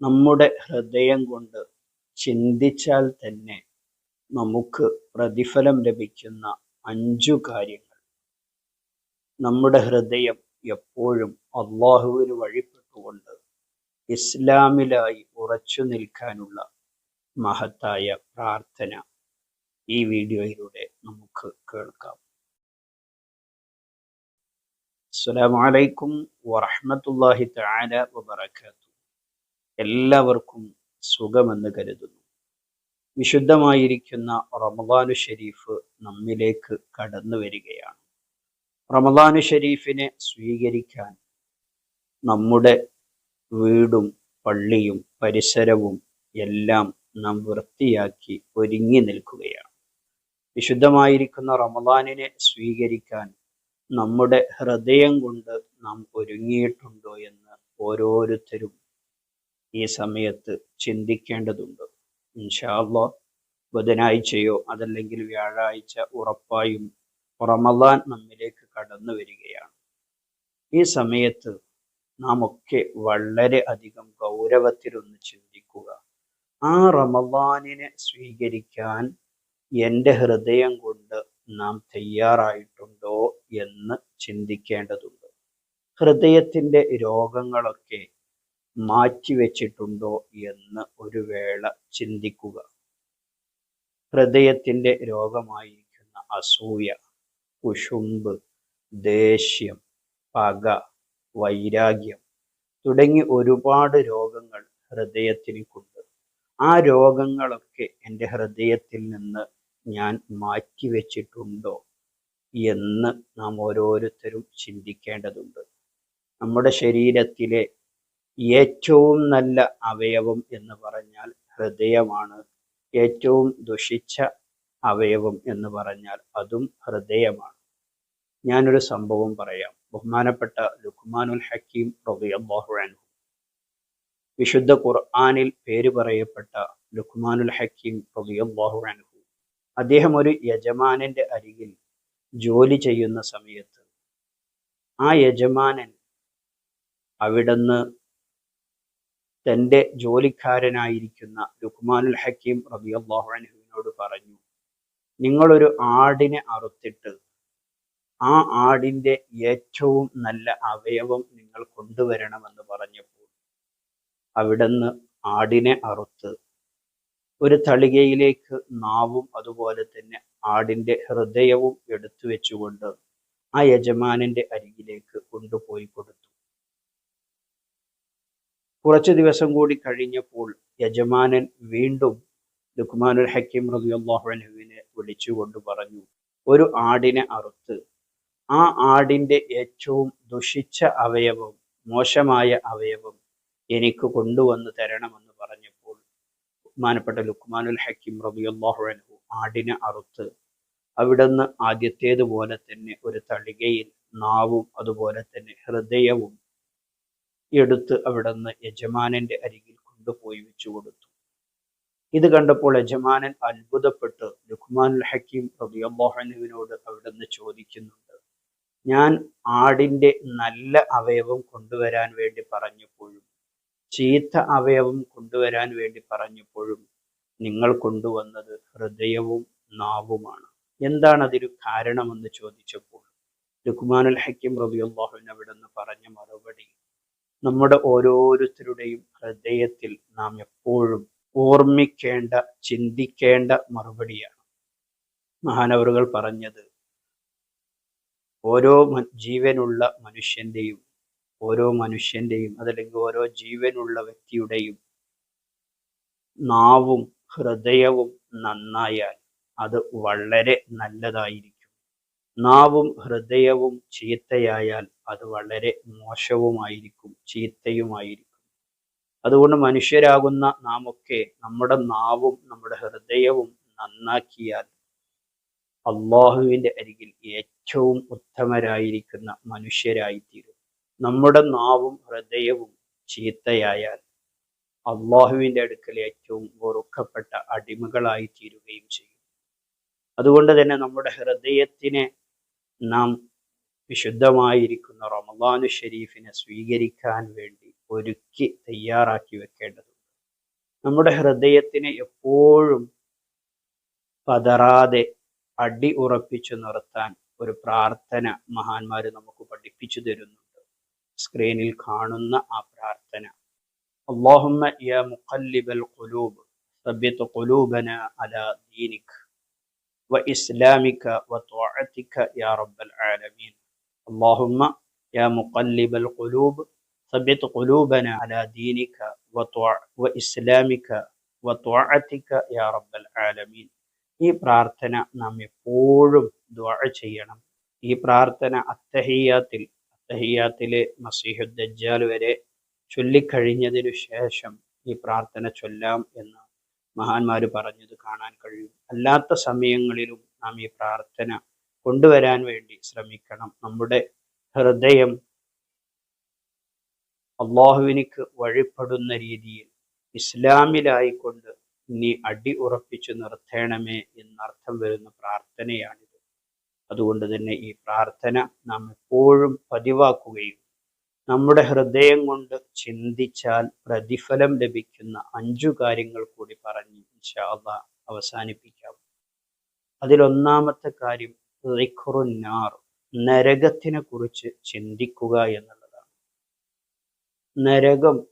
നമ്മുടെ ഹൃദയം കൊണ്ട് ചിന്തിച്ചാൽ തന്നെ നമുക്ക് പ്രതിഫലം ലഭിക്കുന്ന അഞ്ചു കാര്യങ്ങൾ. നമ്മുടെ ഹൃദയം എപ്പോഴും അള്ളാഹുവിന് വഴിപ്പെട്ടുകൊണ്ട് ഇസ്ലാമിലായി ഉറച്ചു നിൽക്കാനുള്ള മഹത്തായ പ്രാർത്ഥന ഈ വീഡിയോയിലൂടെ നമുക്ക് കേൾക്കാം. അസ്സലാമലൈക്കും വറഹമത്തല്ലാഹി തആല വബറകാതുഹു. എല്ലാവർക്കും സുഖമെന്ന് കരുതുന്നു. വിശുദ്ധമായിരിക്കുന്ന റമദാനു ഷരീഫ് നമ്മിലേക്ക് കടന്നു വരികയാണ്. റമദാനു ഷരീഫിനെ സ്വീകരിക്കാൻ നമ്മുടെ വീടും പള്ളിയും പരിസരവും എല്ലാം നാം വൃത്തിയാക്കി ഒരുങ്ങി നിൽക്കുകയാണ്. വിശുദ്ധമായിരിക്കുന്ന റമദാനിനെ സ്വീകരിക്കാൻ നമ്മുടെ ഹൃദയം കൊണ്ട് നാം ഒരുങ്ങിയിട്ടുണ്ടോ എന്ന് ഓരോരുത്തരും ഈ സമയത്ത് ചിന്തിക്കേണ്ടതുണ്ട്. ഇൻഷാല്ലോ ബുധനാഴ്ചയോ അതല്ലെങ്കിൽ വ്യാഴാഴ്ച ഉറപ്പായും റമദാൻ നമ്മിലേക്ക് കടന്നു വരികയാണ്. ഈ സമയത്ത് നാം ഒക്കെ വളരെ അധികം ഗൗരവത്തിലൊന്ന് ചിന്തിക്കുക. ആ റമദാനിനെ സ്വീകരിക്കാൻ എന്റെ ഹൃദയം കൊണ്ട് നാം തയ്യാറായിട്ടുണ്ടോ എന്ന് ചിന്തിക്കേണ്ടതുണ്ട്. ഹൃദയത്തിന്റെ രോഗങ്ങളൊക്കെ മാറ്റിവെച്ചിട്ടുണ്ടോ എന്ന് ഒരു വേള ചിന്തിക്കുക. ഹൃദയത്തിന്റെ രോഗമായിരിക്കുന്ന അസൂയ കുശുമ്പ് ദേഷ്യം പക വൈരാഗ്യം തുടങ്ങി ഒരുപാട് രോഗങ്ങൾ ഹൃദയത്തിനുണ്ട്. ആ രോഗങ്ങളൊക്കെ എന്റെ ഹൃദയത്തിൽ നിന്ന് ഞാൻ മാറ്റിവെച്ചിട്ടുണ്ടോ എന്ന് നാം ഓരോരുത്തരും ചിന്തിക്കേണ്ടതുണ്ട്. നമ്മുടെ ശരീരത്തിലെ ഏറ്റവും നല്ല അവയവം എന്ന് പറഞ്ഞാൽ ഹൃദയമാണ്. ഏറ്റവും ദുഷിച്ച അവയവം എന്ന് പറഞ്ഞാൽ അതും ഹൃദയമാണ്. ഞാനൊരു സംഭവം പറയാം. ബഹുമാനപ്പെട്ട ലുഖ്മാനുൽ ഹക്കീം റബിയാഹു അൻഹു. വിശുദ്ധ ഖുർആാനിൽ പേര് പറയപ്പെട്ട ലുഖ്മാനുൽ ഹക്കീം റബിയാഹു അൻഹു. അദ്ദേഹം ഒരു യജമാനന്റെ അരികിൽ ജോലി ചെയ്യുന്ന സമയത്ത് ആ യജമാനൻ അവിടുന്ന് തന്റെ ജോലിക്കാരനായിരിക്കുന്ന ലുക്മാനുൽ ഹക്കീം റബിയല്ലാഹു അൻഹുവിനോട് പറഞ്ഞു നിങ്ങളൊരു ആടിനെ അറുത്തിട്ട് ആ ആടിന്റെ ഏറ്റവും നല്ല അവയവം നിങ്ങൾ കൊണ്ടുവരണമെന്ന് പറഞ്ഞപ്പോൾ അവിടുന്ന് ആടിനെ അറുത്ത് ഒരു തളികയിലേക്ക് നാവും അതുപോലെ തന്നെ ആടിന്റെ ഹൃദയവും എടുത്തു വെച്ചുകൊണ്ട് ആ യജമാനന്റെ അരികിലേക്ക് കൊണ്ടുപോയി കൊടുത്തു. കുറച്ചു ദിവസം കൂടി കഴിഞ്ഞപ്പോൾ യജമാനൻ വീണ്ടും ലുക്മാനുൽ ഹക്കീം റബിയുല്ലാഹുവിനെ വിളിച്ചുകൊണ്ട് പറഞ്ഞു ഒരു ആടിനെ അറുത്ത് ആ ആടിന്റെ ഏറ്റവും ദുഷിച്ച അവയവം മോശമായ അവയവം എനിക്ക് കൊണ്ടുവന്ന് തരണമെന്ന് പറഞ്ഞപ്പോൾ ബഹുമാനപ്പെട്ട ലുക്മാനുൽ ഹക്കീം റബിയുല്ലാഹു അൻഹു ആടിനെ അറുത്ത് അവിടുന്ന് ആദ്യത്തേതുപോലെ തന്നെ ഒരു തളികയിൽ നാവും അതുപോലെ തന്നെ ഹൃദയവും എടുത്ത് അവിടുന്ന് യജമാനന്റെ അരികിൽ കൊണ്ടുപോയി വെച്ചു കൊടുത്തു. ഇത് കണ്ടപ്പോൾ യജമാനൻ അത്ഭുതപ്പെട്ട് ലുഖ്മാനുൽ ഹക്കീം റബിയല്ലാഹുവിനോട് അവിടുന്ന് ചോദിക്കുന്നുണ്ട് ഞാൻ ആടിന്റെ നല്ല അവയവം കൊണ്ടുവരാൻ വേണ്ടി പറഞ്ഞപ്പോഴും ചീത്ത അവയവം കൊണ്ടുവരാൻ വേണ്ടി പറഞ്ഞപ്പോഴും നിങ്ങൾ കൊണ്ടുവന്നത് ഹൃദയവും നാവുമാണ്. എന്താണ് അതിന് കാരണമെന്ന് ചോദിച്ചപ്പോൾ ലുഖ്മാനുൽ ഹക്കീം റബിയുള്ളാഹുൻ അവിടെ നിന്ന് പറഞ്ഞ മറുപടി നമ്മുടെ ഓരോരുത്തരുടെയും ഹൃദയത്തിൽ നാം എപ്പോഴും ഓർമ്മിക്കേണ്ട ചിന്തിക്കേണ്ട മറുപടിയാണ്. മഹാനവറുകൾ പറഞ്ഞത് ഓരോ ജീവനുള്ള മനുഷ്യന്റെയും ഓരോ മനുഷ്യന്റെയും അതല്ലെങ്കിൽ ഓരോ ജീവനുള്ള വ്യക്തിയുടെയും നാവും ഹൃദയവും നന്നായാൽ അത് വളരെ നല്ലതായിരിക്കും. നാവും ഹൃദയവും ചീത്തയായാൽ അത് വളരെ മോശവുമായിരിക്കും ചീത്തയുമായിരിക്കും. അതുകൊണ്ട് മനുഷ്യരാകുന്ന നാമൊക്കെ നമ്മുടെ നാവും നമ്മുടെ ഹൃദയവും നന്നാക്കിയാൽ അള്ളാഹുവിന്റെ അരികിൽ ഏറ്റവും ഉത്തമരായിരിക്കുന്ന മനുഷ്യരായിത്തീരും. നമ്മുടെ നാവും ഹൃദയവും ചീത്തയായാൽ അള്ളാഹുവിന്റെ അടുക്കൽ ഏറ്റവും വെറുക്കപ്പെട്ട അടിമകളായി തീരുകയും ചെയ്യും. അതുകൊണ്ട് തന്നെ നമ്മുടെ ഹൃദയത്തിനെ നാം വിശുദ്ധമായിരിക്കുന്ന റമദാനു ഷരീഫിനെ സ്വീകരിക്കാൻ വേണ്ടി ഒരുക്കി തയ്യാറാക്കി വെക്കേണ്ടതുണ്ട്. നമ്മുടെ ഹൃദയത്തിനെ എപ്പോഴും പതറാതെ അടി ഉറപ്പിച്ചു നിർത്താൻ ഒരു പ്രാർത്ഥന മഹാന്മാർ നമുക്ക് പഠിപ്പിച്ചു തരുന്നുണ്ട്. സ്ക്രീനിൽ കാണുന്ന ആ പ്രാർത്ഥന. അള്ളാഹുമ്മ യ മുഖല്ലിബൽ ഖുലൂബ് സബ്യത്ത് കൊലൂബന അല ദീനിക്. وإسلامك وطاعتك يا رب العالمين اللهم يا مقلب القلوب ثبت قلوبنا على دينك وإسلامك وطاعتك يا رب العالمين ഈ പ്രാർത്ഥന നാം എപ്പോഴും ദ്വാ ചെയ്യണം ഈ പ്രാർത്ഥന അത്തഹിയാത്തിൽ അത്തഹിയാത്തിലെ മസീഹുദ്ദജാൽ വരെ ചൊല്ലിക്കഴിഞ്ഞതിനു ശേഷം ഈ പ്രാർത്ഥന ചൊല്ലാം എന്ന് മഹാന്മാർ പറഞ്ഞത് കാണാൻ കഴിയും. അല്ലാത്ത സമയങ്ങളിലും നാം ഈ പ്രാർത്ഥന കൊണ്ടുവരാൻ വേണ്ടി ശ്രമിക്കണം. നമ്മുടെ ഹൃദയം അള്ളാഹുവിനിക്ക് വഴിപ്പെടുന്ന രീതിയിൽ ഇസ്ലാമിലായിക്കൊണ്ട് നീ അടി ഉറപ്പിച്ചു നിർത്തേണമേ എന്നർത്ഥം വരുന്ന പ്രാർത്ഥനയാണിത്. അതുകൊണ്ട് തന്നെ ഈ പ്രാർത്ഥന നാം എപ്പോഴും പതിവാക്കുകയും നമ്മുടെ ഹൃദയം കൊണ്ട് ചിന്തിച്ചാൽ പ്രതിഫലം ലഭിക്കുന്ന അഞ്ചു കാര്യങ്ങൾ കൂടി പറഞ്ഞ് ഇൻഷാല്ല അവസാനിപ്പിക്കാം. അതിലൊന്നാമത്തെ കാര്യം നാർ നരകത്തിനെ കുറിച്ച് ചിന്തിക്കുക എന്നുള്ളതാണ്. നരകം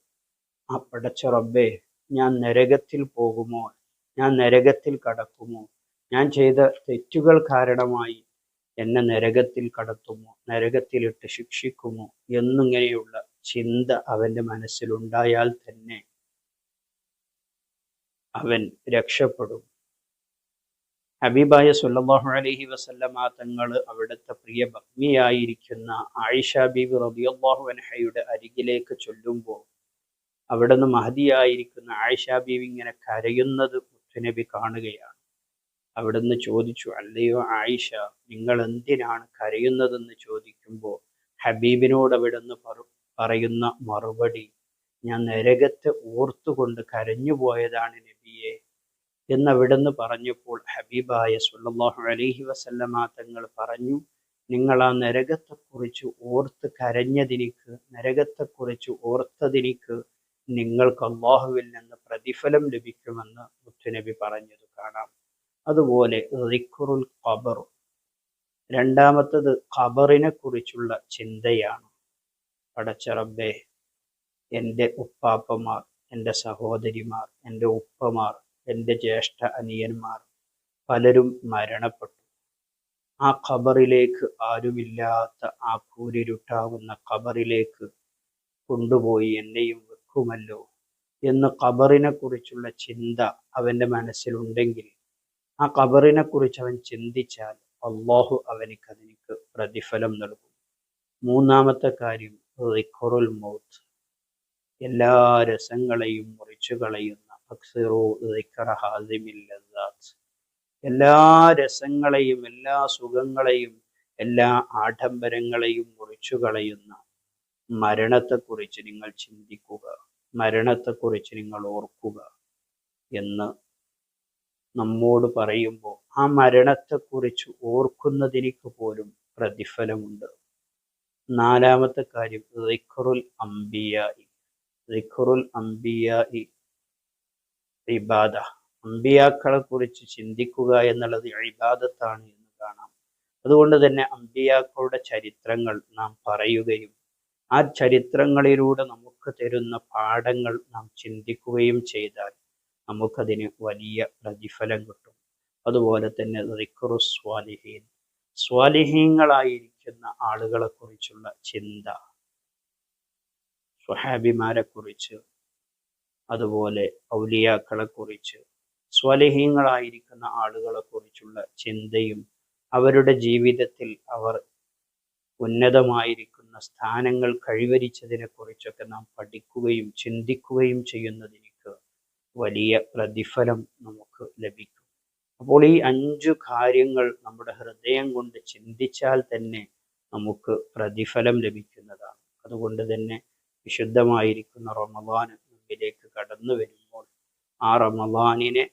ആ പടച്ച റബ്ബേ ഞാൻ നരകത്തിൽ പോകുമോ? ഞാൻ നരകത്തിൽ കടക്കുമോ? ഞാൻ ചെയ്ത തെറ്റുകൾ കാരണമായി എന്നെ നരകത്തിൽ കടത്തുമോ? നരകത്തിലിട്ട് ശിക്ഷിക്കുമോ? എന്നിങ്ങനെയുള്ള ചിന്ത അവന്റെ മനസ്സിലുണ്ടായാൽ തന്നെ അവൻ രക്ഷപ്പെടും. ഹബീബായ സുല്ലാഹു അലഹി വസല്ലമ തങ്ങൾ അവിടുത്തെ പ്രിയ ഭഗ്നിയായിരിക്കുന്ന ആയിഷ ബീബി റബിയാഹു അൻഹയുടെ അരികിലേക്ക് ചൊല്ലുമ്പോൾ അവിടുന്ന് മഹതിയായിരിക്കുന്ന ആയിഷ ബീവി ഇങ്ങനെ കരയുന്നത് മുത്തുനബി കാണുകയാണ്. അവിടുന്ന് ചോദിച്ചു അല്ലയോ ആയിഷ നിങ്ങൾ എന്തിനാണ് കരയുന്നതെന്ന് ചോദിക്കുമ്പോൾ ഹബീബിനോട് അവിടുന്ന് പറയുന്ന മറുപടി ഞാൻ നരകത്തെ ഓർത്തുകൊണ്ട് കരഞ്ഞു പോയതാണ് നബിയെ എന്നവിടുന്ന് പറഞ്ഞപ്പോൾ ഹബീബായ സുല്ലാഹു അലഹി വസല്ലമ തങ്ങൾ പറഞ്ഞു നിങ്ങൾ ആ നരകത്തെക്കുറിച്ച് ഓർത്ത് കരഞ്ഞതിനിക്ക് നരകത്തെക്കുറിച്ച് ഓർത്തതിനിക്ക് നിങ്ങൾക്ക് അള്ളാഹുവിൽ നിന്ന് പ്രതിഫലം ലഭിക്കുമെന്ന് മുത്തുനബി പറഞ്ഞത് കാണാം. അതുപോലെ റിഖുറുൽ ഖബർ രണ്ടാമത്തത് ഖബറിനെ കുറിച്ചുള്ള ചിന്തയാണ് പടച്ചറബേ എന്റെ ഉപ്പാപ്പമാർ എന്റെ സഹോദരിമാർ എന്റെ ഉപ്പമാർ എന്റെ ജ്യേഷ്ഠ അനിയന്മാർ പലരും മരണപ്പെട്ടു. ആ ഖബറിലേക്ക് ആരുമില്ലാത്ത ആ കൂരിരുട്ടാവുന്ന ഖബറിലേക്ക് കൊണ്ടുപോയി എന്നെയും വെക്കുമല്ലോ എന്ന് ഖബറിനെ കുറിച്ചുള്ള ചിന്ത അവന്റെ മനസ്സിലുണ്ടെങ്കിൽ ആ ഖബറിനെ കുറിച്ച് അവൻ ചിന്തിച്ചാൽ അള്ളാഹു അവനിക്ക് അതിനിക്ക് പ്രതിഫലം നൽകും. മൂന്നാമത്തെ കാര്യം റിഖറുൽ മൗത്ത്. എല്ലാ രസങ്ങളെയും മുറിച്ചു കളയുന്ന എല്ലാ രസങ്ങളെയും എല്ലാ സുഖങ്ങളെയും എല്ലാ ആഡംബരങ്ങളെയും മുറിച്ചു കളയുന്ന മരണത്തെക്കുറിച്ച് നിങ്ങൾ ചിന്തിക്കുക മരണത്തെക്കുറിച്ച് നിങ്ങൾ ഓർക്കുക എന്ന് നമ്മോട് പറയുമ്പോൾ ആ മരണത്തെക്കുറിച്ച് ഓർക്കുന്നതിനേക്ക് പോലും പ്രതിഫലമുണ്ട്. നാലാമത്തെ കാര്യം റിഖറുൽ അംബിയായി. റിഖറുൽ അംബിയായി ഇബാദ. അംബിയാക്കളെ കുറിച്ച് ചിന്തിക്കുക എന്നുള്ളത് ഇബാദത്താണ് എന്ന് കാണാം. അതുകൊണ്ട് തന്നെ അംബിയാക്കളുടെ ചരിത്രങ്ങൾ നാം പറയുകയും ആ ചരിത്രങ്ങളിലൂടെ നമുക്ക് തരുന്ന പാഠങ്ങൾ നാം ചിന്തിക്കുകയും ചെയ്താൽ നമുക്കതിന് വലിയ പ്രതിഫലം കിട്ടും. അതുപോലെ തന്നെ റിക്കുറു സ്വാലിഹീൻ. സ്വാലിഹീങ്ങളായിരിക്കുന്ന ആളുകളെ കുറിച്ചുള്ള ചിന്ത സ്വഹാബിമാരെ കുറിച്ച് അതുപോലെ ഔലിയാക്കളെ കുറിച്ച് സ്വലഹീങ്ങളായിരിക്കുന്ന ആളുകളെ കുറിച്ചുള്ള ചിന്തയും അവരുടെ ജീവിതത്തിൽ അവർ ഉന്നതമായിരിക്കുന്ന സ്ഥാനങ്ങൾ കഴിവരിച്ചതിനെ കുറിച്ചൊക്കെ നാം പഠിക്കുകയും ചിന്തിക്കുകയും ചെയ്യുന്നതിനേക്ക് വലിയ പ്രതിഫലം നമുക്ക് ലഭിക്കും. അപ്പോൾ ഈ അഞ്ചു കാര്യങ്ങൾ നമ്മുടെ ഹൃദയം കൊണ്ട് ചിന്തിച്ചാൽ തന്നെ നമുക്ക് പ്രതിഫലം ലഭിക്കുന്നതാണ്. അതുകൊണ്ട് തന്നെ വിശുദ്ധമായിരിക്കുന്ന റമദാൻ മുമ്പിലേക്ക് കടന്നു വരുമ്പോൾ ആ റമദാനിനെ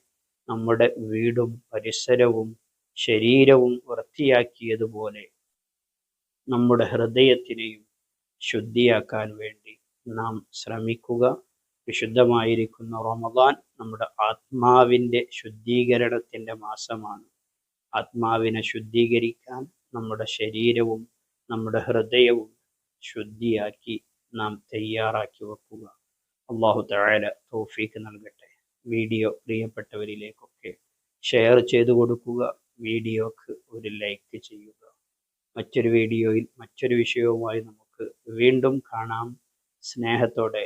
നമ്മുടെ വീടും പരിസരവും ശരീരവും വൃത്തിയാക്കിയതുപോലെ നമ്മുടെ ഹൃദയത്തിനെയും ശുദ്ധിയാക്കാൻ വേണ്ടി നാം ശ്രമിക്കുക. വിശുദ്ധമായിരിക്കുന്ന റമദാൻ നമ്മുടെ ആത്മാവിന്റെ ശുദ്ധീകരണത്തിന്റെ മാസമാണ്. ആത്മാവിനെ ശുദ്ധീകരിക്കാൻ നമ്മുടെ ശരീരവും നമ്മുടെ ഹൃദയവും ശുദ്ധിയാക്കി നാം തയ്യാറാക്കി വെക്കുക. അള്ളാഹു തായാല തോഫീക്ക് നൽകട്ടെ. വീഡിയോ പ്രിയപ്പെട്ടവരിലേക്കൊക്കെ ഷെയർ ചെയ്തു കൊടുക്കുക. വീഡിയോക്ക് ഒരു ലൈക്ക് ചെയ്യുക. മറ്റൊരു വീഡിയോയിൽ മറ്റൊരു വിഷയവുമായി നമുക്ക് വീണ്ടും കാണാം. സ്നേഹത്തോടെ